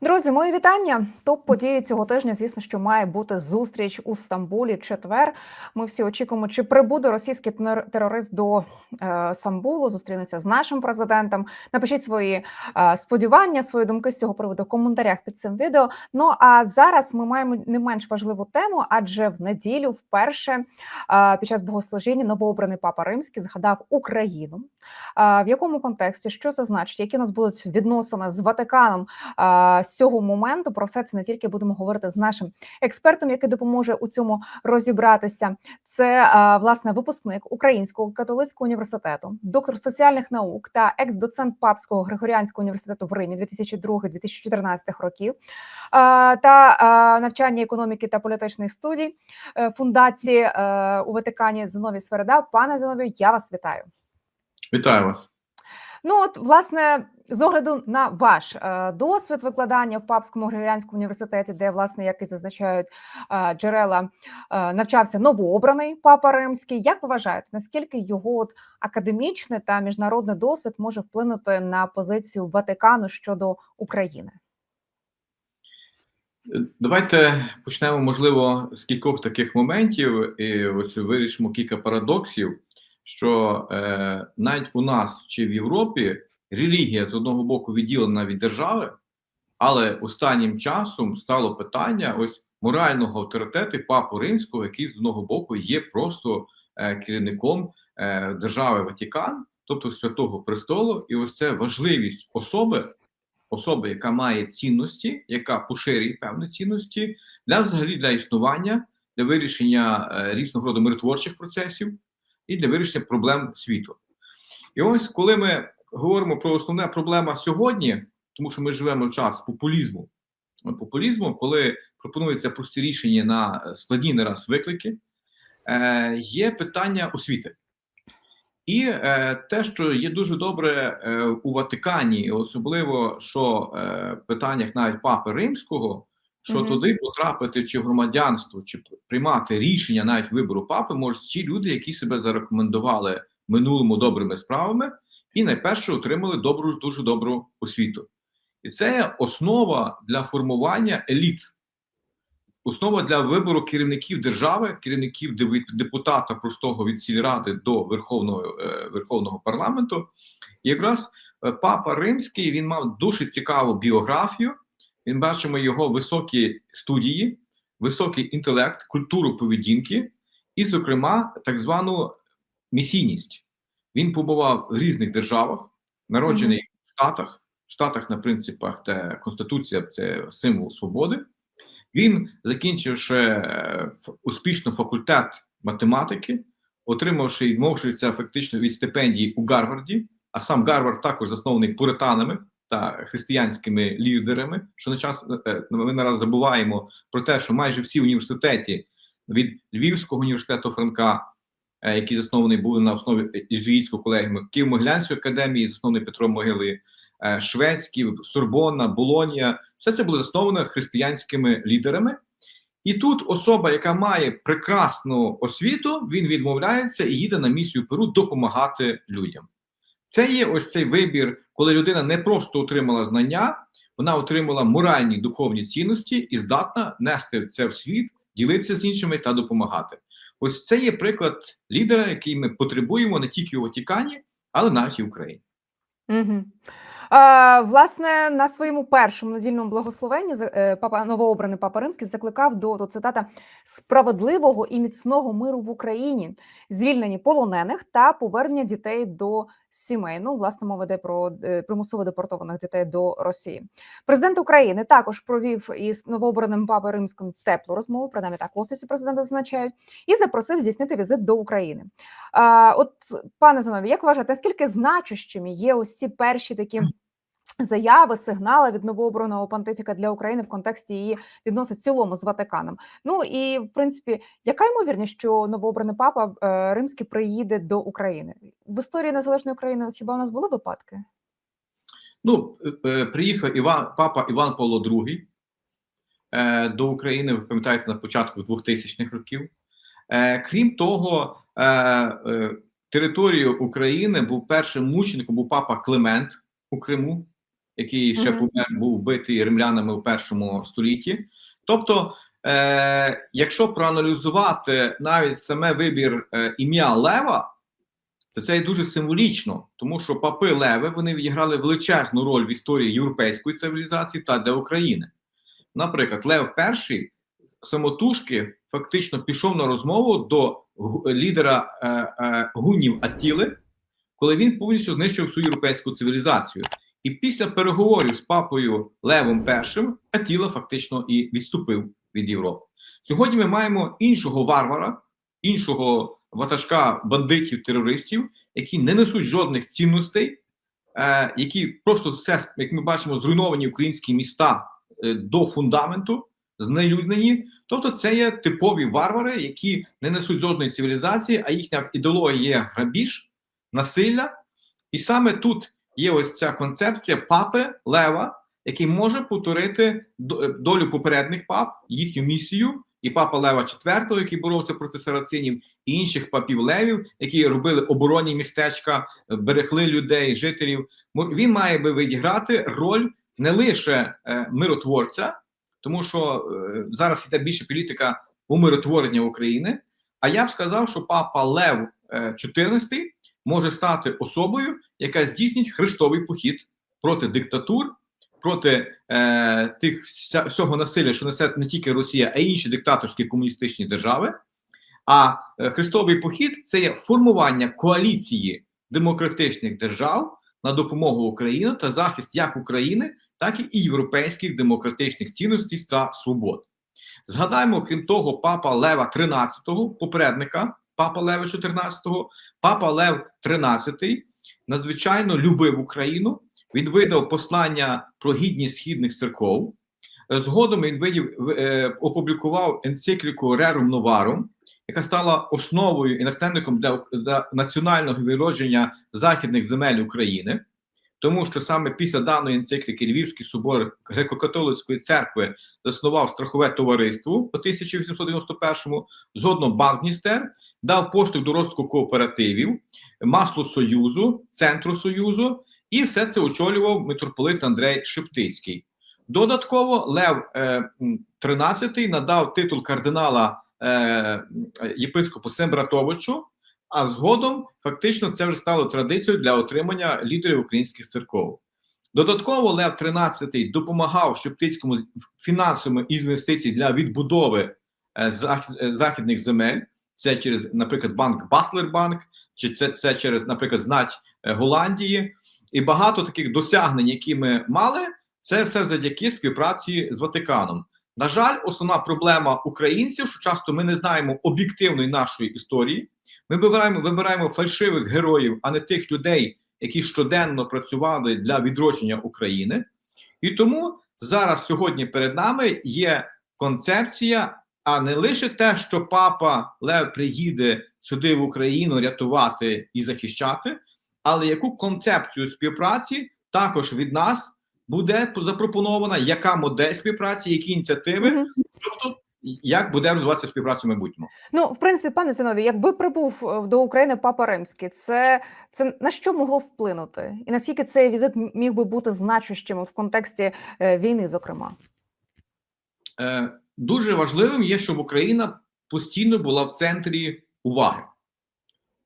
Друзі, мої вітання. Топ події цього тижня. Звісно, що має бути зустріч у Стамбулі. Четвер. Ми всі очікуємо, чи прибуде російський терорист до е, Стамбулу, зустрінеться з нашим президентом. Напишіть свої е, сподівання, свої думки з цього приводу в коментарях під цим відео. Ну а зараз ми маємо не менш важливу тему, адже в неділю, вперше е, під час богослужіння новообраний папа Римський згадав Україну. Е, в якому контексті що це значить? Які у нас будуть відносини з Ватиканом? а, з цього моменту. Про все це не тільки будемо говорити з нашим експертом, який допоможе у цьому розібратися. Це власне випускник Українського католицького університету, доктор соціальних наук та екс-доцент Папського Григоріанського університету в Римі 2002-2014 років та навчання економіки та політичних студій е, фундації е, у Ватикані Зиновій Свереда. Пане Зиновію, я вас вітаю. Вітаю вас. Ну, от, власне, з огляду на ваш е, досвід викладання в Папському Григоріанському університеті, де, власне, як і зазначають е, джерела, е, навчався новообраний папа римський. Як вважаєте, наскільки його от академічний та міжнародний досвід може вплинути на позицію Ватикану щодо України? Давайте почнемо, можливо, з кількох таких моментів, і ось вирішимо кілька парадоксів, що е, навіть у нас чи в Європі релігія з одного боку відділена від держави, але останнім часом стало питання ось морального авторитету Папу Римського, який з одного боку є просто е, керівником е, держави Ватикан, тобто Святого Престолу, і ось це важливість особи. Особи, яка має цінності, яка поширює певні цінності для взагалі для існування, для вирішення е, різного роду миротворчих процесів і для вирішення проблем світу. І ось коли ми говоримо про основне проблема сьогодні, тому що ми живемо в час популізму. Популізму, коли пропонується прості рішення на складні не раз виклики, е, є питання освіти. І е, те, що є дуже добре е, у Ватикані, особливо що е, в питаннях навіть Папи Римського, що Мгм. туди потрапити чи громадянство, чи приймати рішення навіть вибору папи, можуть ті люди, які себе зарекомендували минулому добрими справами, і найперше отримали добру, дуже добру освіту. І це основа для формування еліт, основа для вибору керівників держави, керівників депутата простого від сільради до Верховного е, Верховного парламенту. І якраз е, папа Римський він мав дуже цікаву біографію. Він бачимо його високі студії, високий інтелект, культуру поведінки, і, зокрема, так звану місійність. Він побував в різних державах, народжений в Штатах, в Штатах на принципах, де Конституція це символ свободи. Він, закінчивши е, успішно факультет математики, отримавши і відмовившися фактично від стипендії у Гарварді, а сам Гарвард також заснований пуританами та християнськими лідерами. Що на час е, ми нараз забуваємо про те, що майже всі університети від Львівського університету Франка, е, який заснований був на основі ізуїтського колегіуму, Києво-Могилянської академії, заснований Петром Могилою, е, Шведський, Сорбонна, Болонія, все це було засновано християнськими лідерами. І тут особа, яка має прекрасну освіту, він відмовляється і їде на місію Перу допомагати людям. Це є ось цей вибір, коли людина не просто отримала знання, вона отримала моральні духовні цінності і здатна нести це в світ, ділитися з іншими та допомагати. Ось це є приклад лідера, який ми потребуємо не тільки у Ватикані, але навіть і в Україні. Угу. А, власне, на своєму першому недільному благословенні е, папа новообраний папа Римський закликав до, до цитата справедливого і міцного миру в Україні, звільнення полонених та повернення дітей до сімей. Ну, власне, мова йде про е, примусово депортованих дітей до Росії. Президент України також провів із новообраним папою римським теплу розмову, принаймні так в офісі президента зазначають, і запросив здійснити візит до України. А, от, пане Занові, як вважаєте, наскільки значущими є ось ці перші такі заяви, сигнали від новообраного понтифіка для України в контексті її відносин в цілому з Ватиканом? Ну і в принципі, яка ймовірність, що новообраний папа е, римський приїде до України в історії незалежної України? Хіба у нас були випадки? Ну, е, е, приїхав Іван, папа Іван Павло II до України, ви пам'ятаєте, на початку 2000-х років. Крім того, територію України був першим мучеником, був папа Климент у Криму, який ще помер, був вбитий римлянами у першому столітті. Тобто, е, якщо проаналізувати навіть саме вибір е, ім'я Лева, то це є дуже символічно, тому що папи Леви вони відіграли величезну роль в історії європейської цивілізації та для України. Наприклад, Лев І самотужки фактично пішов на розмову до лідера е, е, гунів Аттіли, коли він повністю знищив всю європейську цивілізацію. І після переговорів з папою Левом І Аттіла фактично і відступив від Європи. Сьогодні ми маємо іншого варвара, іншого ватажка бандитів, терористів, які не несуть жодних цінностей, е, які просто все, як ми бачимо, зруйновані українські міста е, до фундаменту, знелюднені. Тобто, це є типові варвари, які не несуть жодної цивілізації, а їхня ідеологія є грабіж, насилля. І саме тут є ось ця концепція папи Лева, який може повторити е, долю попередніх пап, їхню місію, і папа Лева IV, який боровся проти сарацинів, і інших папів левів, які робили оборонні містечка, е, берегли людей, жителів. Він має би відіграти роль не лише е, миротворця, тому що зараз йде більше політика умиротворення України. А я б сказав, що папа Лев е, XIV може стати особою, яка здійснить хрестовий похід проти диктатур, проти е, тих всього насилля, що несе не тільки Росія, а й інші диктаторські комуністичні держави. А е, хрестовий похід це є формування коаліції демократичних держав на допомогу Україні та захист як України, так і європейських демократичних цінностей та свобод. Згадаємо, крім того, папа Лева XIII, попередника папа Лева XIV, папа Лев XIII надзвичайно любив Україну. Він видав послання про гідність східних церков. Згодом він видів, е, опублікував енцикліку Rerum Novarum, яка стала основою і натхненником для, для національного відродження західних земель України, тому що саме після даної енцикліки Львівський собор греко-католицької церкви заснував страхове товариство у 1891-му, згодом Банкністер дав поштовх до розвитку кооперативів, масло Союзу, центру Союзу, і все це очолював митрополит Андрей Шептицький. Додатково Лев е, XIII надав титул кардинала е, єпископу Сембратовичу, а згодом фактично це вже стало традицією для отримання лідерів українських церков. Додатково Лев XIII допомагав Шептицькому фінансовими інвестицій для відбудови е, е, західних земель. Це через, наприклад, банк Баслербанк, чи це, це через, наприклад, знать е, Голландії, і багато таких досягнень, які ми мали, це все завдяки співпраці з Ватиканом. На жаль, основна проблема українців, що часто ми не знаємо об'єктивної нашої історії. Ми вибираємо, вибираємо фальшивих героїв, а не тих людей, які щоденно працювали для відродження України. І тому зараз сьогодні перед нами є концепція, а не лише те, що папа Лев приїде сюди в Україну рятувати і захищати, але яку концепцію співпраці також від нас буде запропонована, яка модель співпраці, які ініціативи, тобто як буде розвиватися співпраця в майбутньому. Ну, в принципі, пане Зиновій, якби прибув е, до України Папа Римський, це, це на що могло вплинути? І наскільки цей візит міг би бути значущим в контексті е, війни, зокрема? Е, дуже важливим є, щоб Україна постійно була в центрі уваги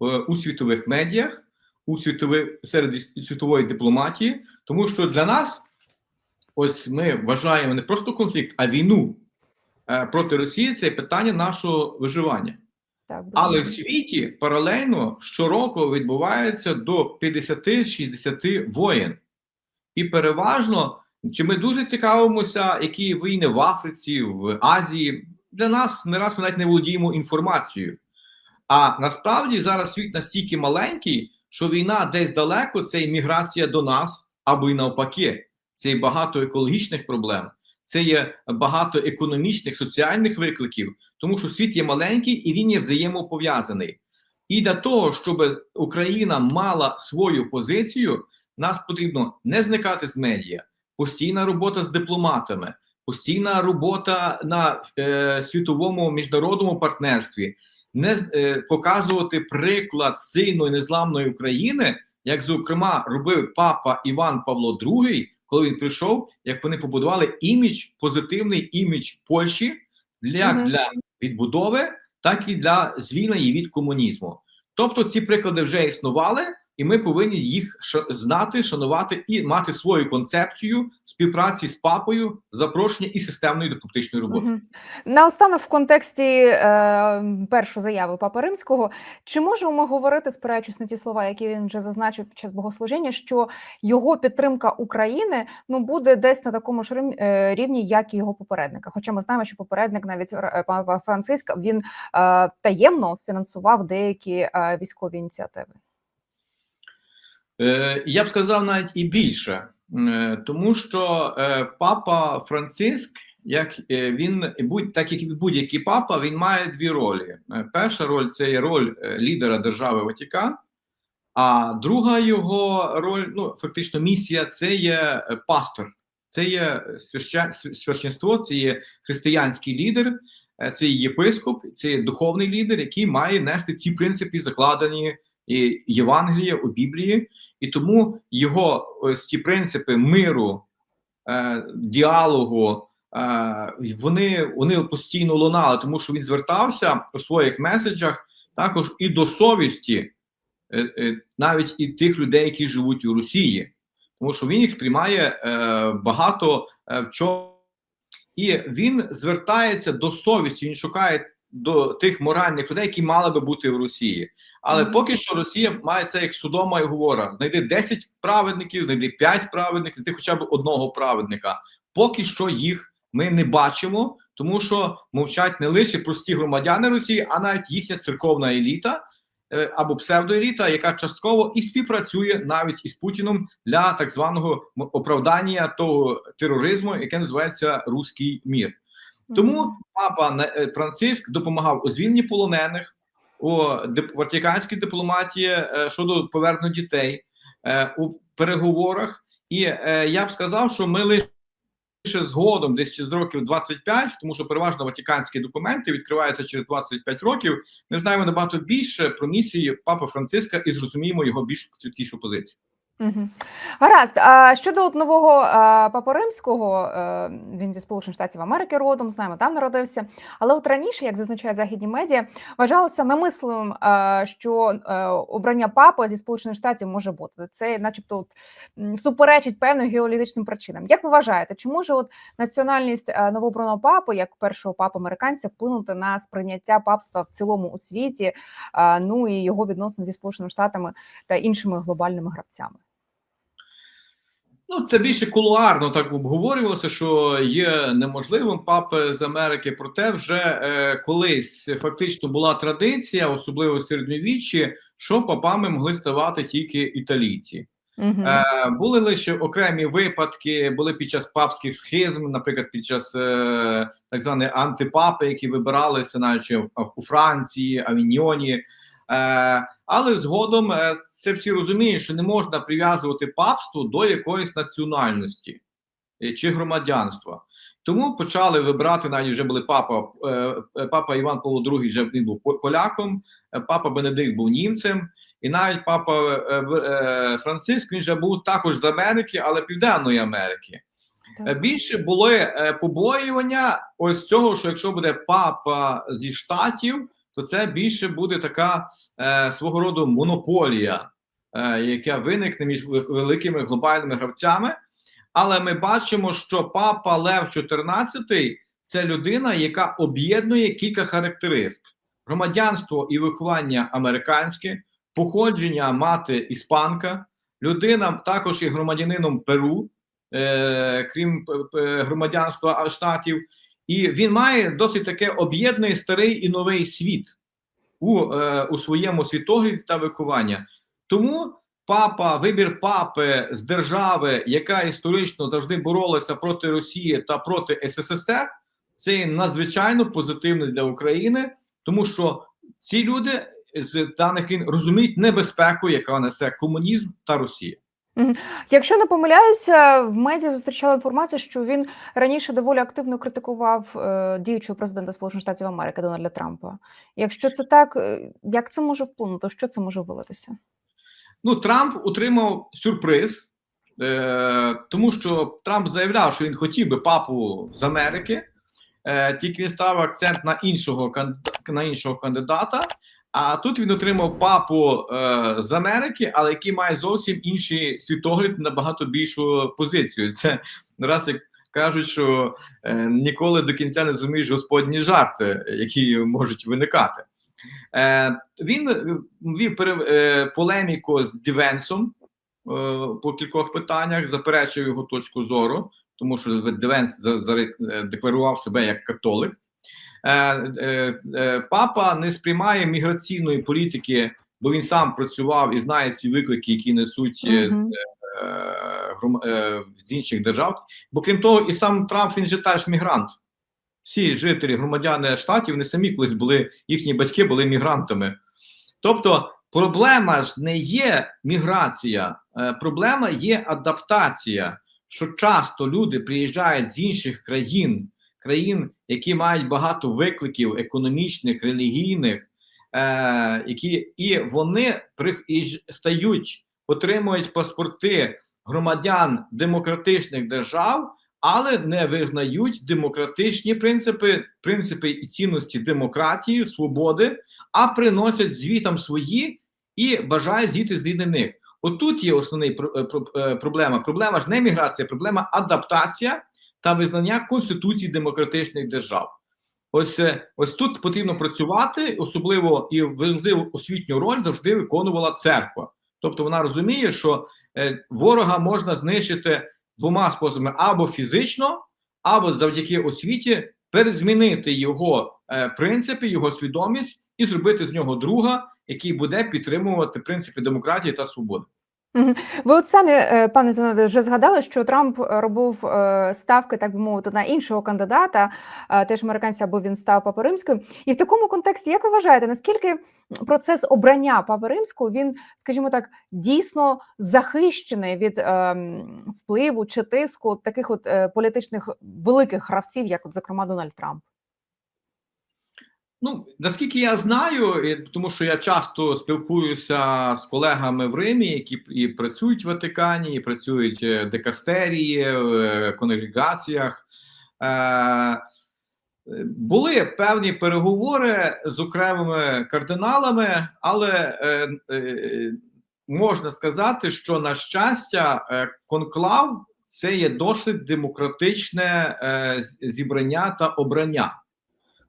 е, у світових медіях, у світових серед світової дипломатії, тому що для нас ось ми вважаємо не просто конфлікт, а війну е, проти Росії це питання нашого виживання. Так, Але в світі паралельно щороку відбувається до 50-60 воєн. І переважно, чи ми дуже цікавимося, які війни в Африці, в Азії. Для нас не раз ми навіть не володіємо інформацією. А насправді зараз світ настільки маленький, що війна десь далеко це і міграція до нас, або й навпаки. Це і багато екологічних проблем, це є багато економічних, соціальних викликів, тому що світ є маленький і він є взаємопов'язаний. І для того, щоб Україна мала свою позицію, нас потрібно не зникати з медіа, постійна робота з дипломатами, постійна робота на е, світовому міжнародному партнерстві, не е, показувати приклад сильної незламної України, як зокрема робив папа Іван Павло II, коли він прийшов, як вони побудували імідж, позитивний імідж Польщі для, Мгм. для відбудови, так і для звільнення від комунізму. Тобто ці приклади вже існували, і ми повинні їх знати, шанувати і мати свою концепцію співпраці з папою, запрошення і системної дипломатичної роботи. Мгм. Наостанок, в контексті е, першої заяви Папи Римського, чи можемо ми говорити, спираючись на ті слова, які він вже зазначив під час богослужіння, що його підтримка України ну буде десь на такому ж е, рівні, як і його попередника? Хоча ми знаємо, що попередник навіть е, Папа Франциск він е, таємно фінансував деякі е, військові ініціативи. Е, Я б сказав навіть і більше, Е, тому що е, папа Франциск, як він будь так як будь-який папа, він має дві ролі. Перша роль це є роль лідера держави Ватикан, а друга його роль, ну фактично, місія це є пастор, це є священство, це є християнський лідер, це єпископ, це є духовний лідер, який має нести ці принципи, закладені і Євангелія у Біблії, і тому його ось ці принципи миру, е, діалогу. е, Вони, вони постійно лунали, тому що він звертався у своїх меседжах також і до совісті, е, е, навіть і тих людей, які живуть у Росії, тому що він їх сприймає багато в чому. І він звертається до совісті, він шукає до тих моральних людей, які мали би бути в Росії. Але Мгм. поки що Росія має це як судома і говора: знайди 10 праведників, знайди 5 праведників, знайди хоча б одного праведника. Поки що їх ми не бачимо, тому що мовчать не лише прості громадяни Росії, а навіть їхня церковна еліта е, або псевдоеліта, яка частково і співпрацює навіть із Путіном для так званого оправдання того тероризму, яке називається Руський мір. Тому папа е, Франциск допомагав у звільненні полонених у ватиканській дипломатії е, щодо повернення дітей е, у переговорах. І я б сказав, що ми лише згодом, десь через років 25, тому що переважно ватиканські документи відкриваються через 25 років. Ми знаємо набагато більше про місію Папи Франциска і зрозуміємо його більш чіткішу позицію. Гаразд. А щодо от нового а, Папи Римського, е, він зі Сполучених Штатів Америки родом, знаємо, там народився. Але от раніше, як зазначають західні медіа, вважалося немислимим, а, що е, обрання папи зі Сполучених Штатів може бути. Це, начебто, от, суперечить певним геополітичним причинам. Як ви вважаєте, чи може от національність е, новообраного папи, як першого папи американця, вплинути на сприйняття папства в цілому у світі, ну і його відносин зі Сполученими Штатами та іншими глобальними гравцями? Ну, це більше кулуарно так обговорювалося, що є неможливим папи з Америки. Проте вже е, колись фактично була традиція, особливо в середньовіччі, що папами могли ставати тільки італійці. Мгм. Е, були лише окремі випадки, були під час папських схизм, наприклад, під час е, так званої антипапи, які вибиралися навіть у Франції, Авіньйоні. Е, але згодом е, це всі розуміють, що не можна прив'язувати папству до якоїсь національності е, чи громадянства. Тому почали вибирати навіть вже були папа, папа Іван Павло II вже він був поляком, папа Бенедикт був німцем, і навіть папа Франциск він вже був також з Америки, але Південної Америки. Так. Більше були побоювання ось цього, що якщо буде папа зі штатів, то це більше буде така е, свого роду монополія, е, яка виникне між великими глобальними гравцями. Але ми бачимо, що папа Лев XIV – це людина, яка об'єднує кілька характеристик: громадянство і виховання американське, походження мати іспанка, людина також є громадянином Перу, е, крім п- громадянства штатів, і він має досить таке об'єднує старий і новий світ у, е, у своєму світогляді та виховання. Тому папа, вибір папи з держави, яка історично завжди боролася проти Росії та проти СССР, це надзвичайно позитивно для України, тому що ці люди з даних країн розуміють небезпеку, яка несе комунізм та Росія. Якщо не помиляюся, в медіа зустрічала інформацію, що він раніше доволі активно критикував е, діючого президента Сполучених Штатів Америки Дональда Трампа. Якщо це так, е, як це може вплинути? Що це може вилитися? Ну, Трамп отримав сюрприз Е, тому що Трамп заявляв, що він хотів би папу з Америки, е, тільки він ставив акцент на іншого на іншого кандидата. А тут він отримав папу е, з Америки, але який має зовсім інший світогляд, набагато більшу позицію. Це раз як кажуть, що е, ніколи до кінця не зумієш господні жарти, які можуть виникати. Е, він е, вів е, полеміку з Дівенсом е, по кількох питаннях, заперечив його точку зору, тому що Дивенс за- е, декларував себе як католик. Е, е, е, Папа не сприймає міграційної політики, бо він сам працював і знає ці виклики, які несуть е, з інших держав. Бо крім того, і сам Трамп він же теж мігрант. Всі жителі, громадяни штатів, вони самі колись були, їхні батьки були мігрантами. Тобто, проблема ж не є міграція, проблема є адаптація. Що часто люди приїжджають з інших країн, країн, які мають багато викликів економічних, релігійних, е, які і вони при, і стають, отримують паспорти громадян демократичних держав, але не визнають демократичні принципи, принципи і цінності демократії, свободи, а приносять звітам свої і бажають зійти з них. Отут є основний про- е, е, проблема. Проблема ж не міграція, проблема адаптація та визнання конституцій демократичних держав. Ось е, ось тут потрібно працювати, особливо і важливу освітню роль завжди виконувала церква. Тобто вона розуміє, що е, ворога можна знищити двома способами: або фізично, або завдяки освіті перезмінити його е, принципи, його свідомість і зробити з нього друга, який буде підтримувати принципи демократії та свободи. Ви от самі, е, пане Зиновію, вже згадали, що Трамп робив е, ставки, так би мовити, на іншого кандидата, е, теж американця, або він став Папою Римським. І в такому контексті, як ви вважаєте, наскільки процес обрання Папи Римського він, скажімо так, дійсно захищений від впливу чи тиску таких от політичних великих гравців, як, от, зокрема, Дональд Трамп? Ну, наскільки я знаю, і тому що я часто спілкуюся з колегами в Римі, які і працюють в Ватикані, і працюють в декастерії, в е, конгрегаціях. Е, були певні переговори з окремими кардиналами, але е, е, можна сказати, що на щастя, е, конклав це є досить демократичне е, зібрання та обрання.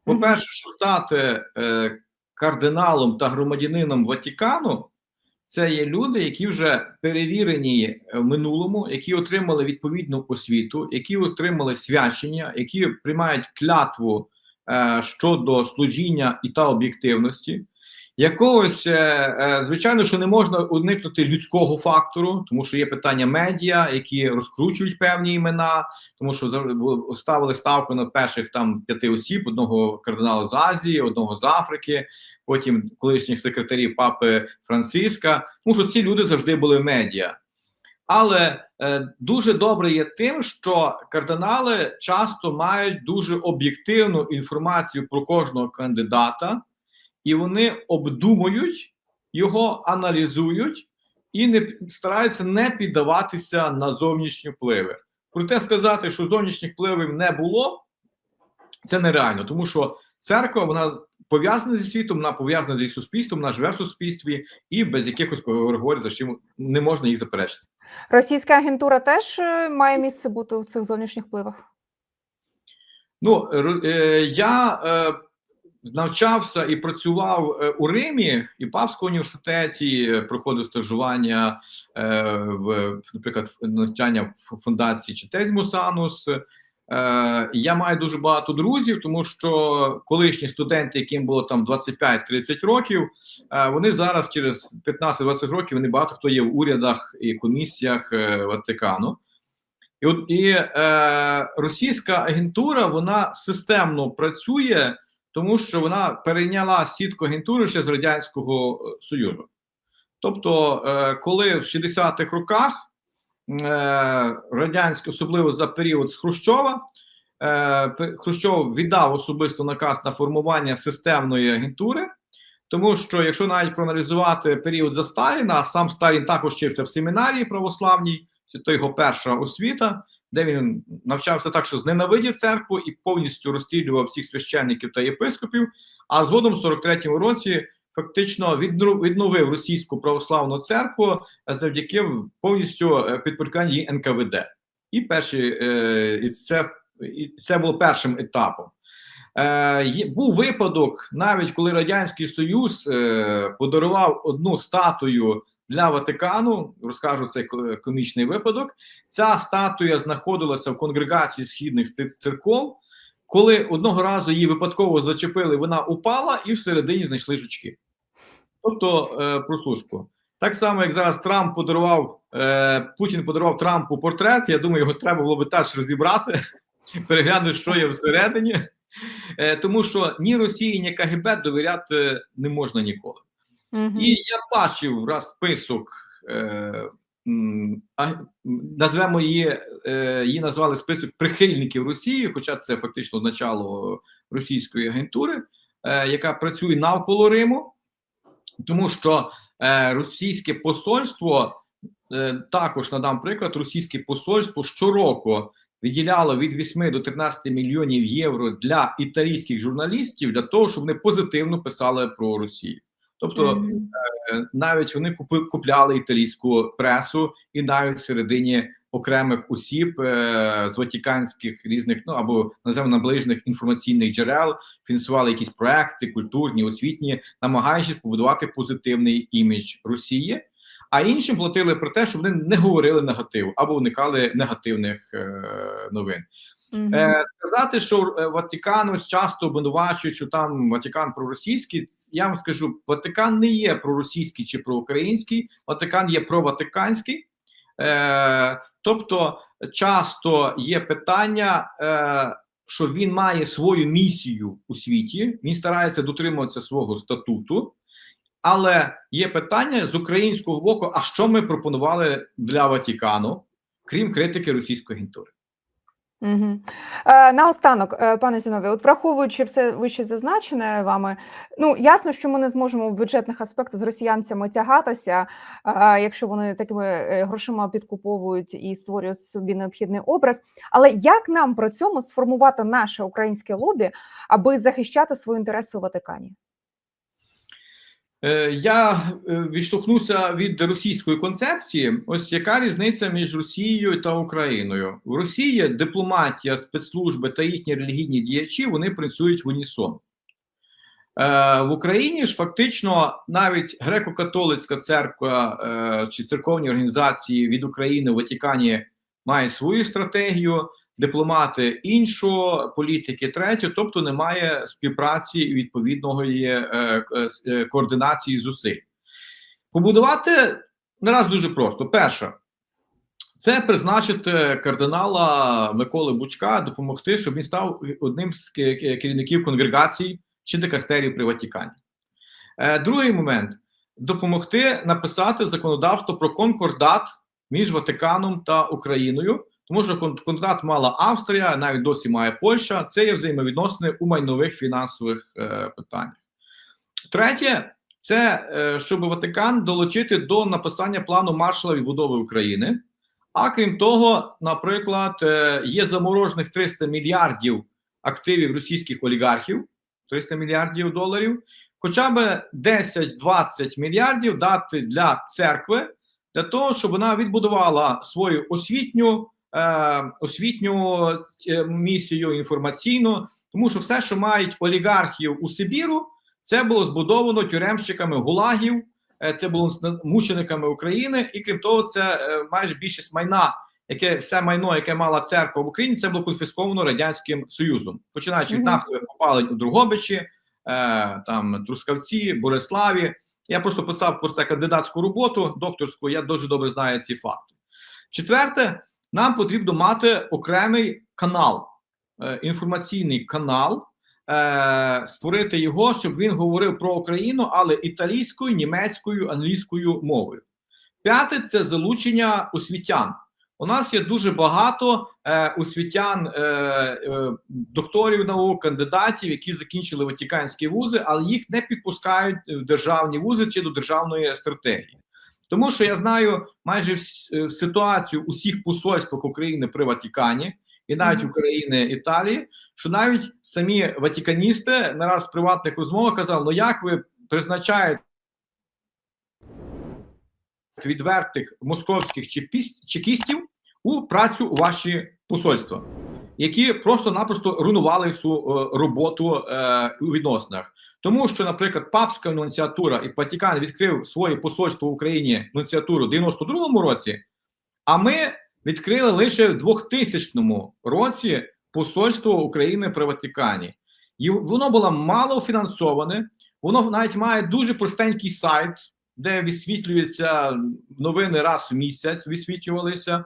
По-перше, що стати е, кардиналом та громадянином Ватикану, це є люди, які вже перевірені е, в минулому, які отримали відповідну освіту, які отримали свячення, які приймають клятву е, щодо служіння і та об'єктивності. Якогось, е, е, звичайно, що не можна уникнути людського фактору, тому що є питання медіа, які розкручують певні імена, тому що ставили ставку на перших там п'яти осіб: одного кардинала з Азії, одного з Африки, потім колишніх секретарів папи Франциска. Тому що ці люди завжди були медіа. Але е, дуже добре є тим, що кардинали часто мають дуже об'єктивну інформацію про кожного кандидата, і вони обдумують його, аналізують і не стараються не піддаватися на зовнішні впливи. Проте сказати, що зовнішніх впливів не було, це нереально, тому що церква вона пов'язана зі світом, вона пов'язана зі суспільством, вона живе в суспільстві, і без якихось переговорів за чим не можна їх заперечити. Російська агентура теж е, має місце бути в цих зовнішніх впливах. Ну е, я е, навчався і працював е, у Римі і Папському університеті, е, проходив стажування е, в, наприклад, навчання в фундації Читець Мусанус. Я маю дуже багато друзів, тому що колишні студенти, яким було там 25-30 років, вони зараз через 15-20 років вони багато хто є в урядах і комісіях Ватикану. І от і е, російська агентура вона системно працює, тому що вона перейняла сітку агентури ще з радянського е, союзу. Тобто, е, коли в 60-х роках е, особливо за період з Хрущова, Хрущов віддав особисто наказ на формування системної агентури. Тому що, якщо навіть проаналізувати період за Сталіна, а сам Сталін також вчився в семінарії православній, то його перша освіта, де він навчався так, що зненавидів церкву і повністю розстрілював всіх священників та єпископів. А згодом, в 43-му році, фактично відновив російську православну церкву е, завдяки повністю е, її НКВД. І перші е, і це і це було першим етапом. Е, був випадок, навіть коли Радянський Союз е, подарував одну статую для Ватикану. Розкажу цей комічний випадок. Ця статуя знаходилася в конгрегації східних церков. Коли одного разу її випадково зачепили, вона упала і всередині знайшли жучки. Тобто, е, прослушку. Так само, як зараз Трамп подарував, е, Путін подарував Трампу портрет. Я думаю, його треба було би теж розібрати, переглянути, що є всередині. Е, тому що ні Росії, ні КГБ довіряти не можна ніколи. І я бачив раз список, е, назвемо її, е, її назвали список прихильників Росії, хоча це фактично начало російської агентури, е, яка працює навколо Риму, тому що е, російське посольство, е, також надам приклад, російське посольство щороку виділяло від 8 до 13 мільйонів євро для італійських журналістів для того, щоб вони позитивно писали про Росію. Тобто Мгм. Е, навіть вони купи, купляли італійську пресу, і навіть всередині окремих осіб е, з ватиканських різних, ну або називаємо наближених інформаційних джерел, фінансували якісь проекти, культурні, освітні, намагаючись побудувати позитивний імідж Росії. А іншим платили про те, щоб вони не говорили негатив або уникали негативних е, новин. Мгм. Е, сказати, що е, Ватикан ось часто обвинувачують, що там Ватикан проросійський. Я вам скажу, Ватикан не є проросійський чи проукраїнський, Ватикан є проватиканський. Е, тобто, часто є питання, е, що він має свою місію у світі, він старається дотримуватися свого статуту. Але є питання з українського боку: а що ми пропонували для Ватикану, крім критики російської агентури? Мгм. Е, наостанок, е, пане Зінові, от враховуючи все вище зазначене вами, ну ясно, що ми не зможемо в бюджетних аспектах з росіянцями тягатися, е, якщо вони такими е, грошима підкуповують і створюють собі необхідний образ. Але як нам при цьому сформувати наше українське лобі, аби захищати свої інтереси у Ватикані? Е, Я е, відштовхнуся від російської концепції. Ось яка різниця між Росією та Україною? В Росії дипломатія, спецслужби та їхні релігійні діячі вони працюють в унісон. Е, В Україні ж фактично навіть греко-католицька церква чи церковні організації від України в Ватикані мають свою стратегію, дипломати іншу, політики третю, тобто немає співпраці і відповідної е, е, е, координації зусиль. Побудувати нараз дуже просто. Перше, це призначити кардинала Миколи Бучка, допомогти, щоб він став одним з ке- ке- керівників конгрегацій чи дикастерів при Ватикані. Е, Другий момент допомогти написати законодавство про конкордат між Ватиканом та Україною, тому що кон- конкордат мала Австрія, навіть досі має Польща. Це є взаємовідносини у майнових фінансових е, питаннях. Третє, це е, щоб Ватикан долучити до написання плану маршала відбудови України. А крім того, наприклад, е, є заморожених 300 мільярдів активів російських олігархів, 300 мільярдів доларів, хоча б 10-20 мільярдів дати для церкви, для того, щоб вона відбудувала свою освітню, освітню е, місію інформаційну, тому що все, що мають олігархів у Сибіру, це було збудовано тюремщиками гулагів, е, це було мучениками України, і крім того, це е, майже більшість майна, яке все майно, яке мала церква в Україні, це було конфісковано радянським союзом, починаючи від Мгм. нафтових копалень у Другобичі, е, там Трускавці, Бориславі. Я просто писав про це кандидатську роботу докторську. Я дуже добре знаю ці факти. Четверте, нам потрібно мати окремий канал, е, інформаційний канал, е, створити його, щоб він говорив про Україну, але італійською, німецькою, англійською мовою. П'яте це залучення освітян. У нас є дуже багато е, освітян, е, е, докторів наук, кандидатів, які закінчили ватиканські вузи, але їх не підпускають в державні вузи чи до державної стратегії. Тому що я знаю майже е, ситуацію у всіх посольствах України при Ватикані і навіть України Італії, що навіть самі ватиканісти не раз в приватних розмовах казали: ну як ви призначаєте відвертих московських чекіст- чекістів у працю у ваші посольства, які просто-напросто руйнували всю е, роботу е, у відносинах. Тому що, наприклад, папська нунціатура і Ватикан відкрив своє посольство в Україні нунціатуру в 92-му році, а ми відкрили лише в 2000 році посольство України при Ватикані. І воно було мало фінансоване, воно навіть має дуже простенький сайт, де висвітлюються новини раз в місяць, висвітлювалися.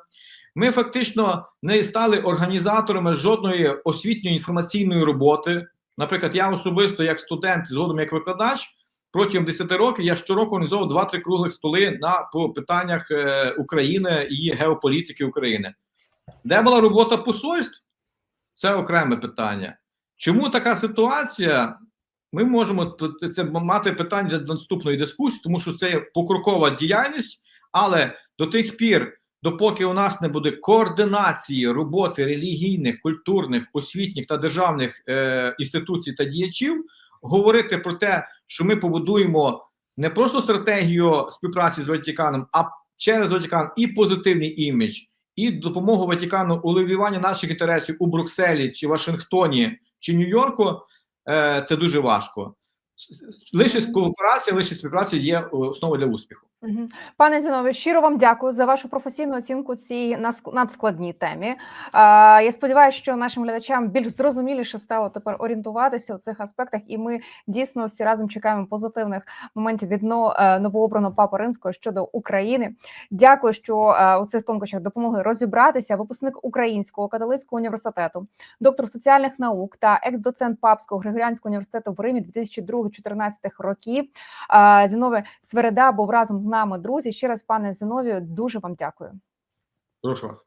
Ми фактично не стали організаторами жодної освітньої інформаційної роботи. Наприклад, я особисто, як студент, згодом як викладач, протягом 10 років я щороку організовував 2-3 круглих столи на по питаннях е, України і геополітики України. Де була робота посольств? Це окреме питання. Чому така ситуація? Ми можемо це мати питання для наступної дискусії, тому що це є покрокова діяльність, але до тих пір, допоки у нас не буде координації роботи релігійних, культурних, освітніх та державних е, інституцій та діячів, говорити про те, що ми побудуємо не просто стратегію співпраці з Ватиканом, а через Ватикан і позитивний імідж, і допомогу Ватикану у левіванні наших інтересів у Брюсселі чи Вашингтоні чи Нью-Йорку, е, це дуже важко. Лише кооперація, лише співпраця є е, основою для успіху. Пане Зінове, щиро вам дякую за вашу професійну оцінку наск- надскладній темі. Я сподіваюся, що нашим глядачам більш зрозуміліше стало тепер орієнтуватися у цих аспектах, і ми дійсно всі разом чекаємо позитивних моментів від е, новообраного папи римського щодо України. Дякую, що е, у цих тонкощах допомогли розібратися. Випускник Українського католицького університету, доктор соціальних наук та екс-доцент Папського Григоріанського університету в Римі 2002-2014 років. Зінове Свереда був разом з нами, друзі. Ще раз, пане Зиновію, дуже вам дякую. Прошу вас.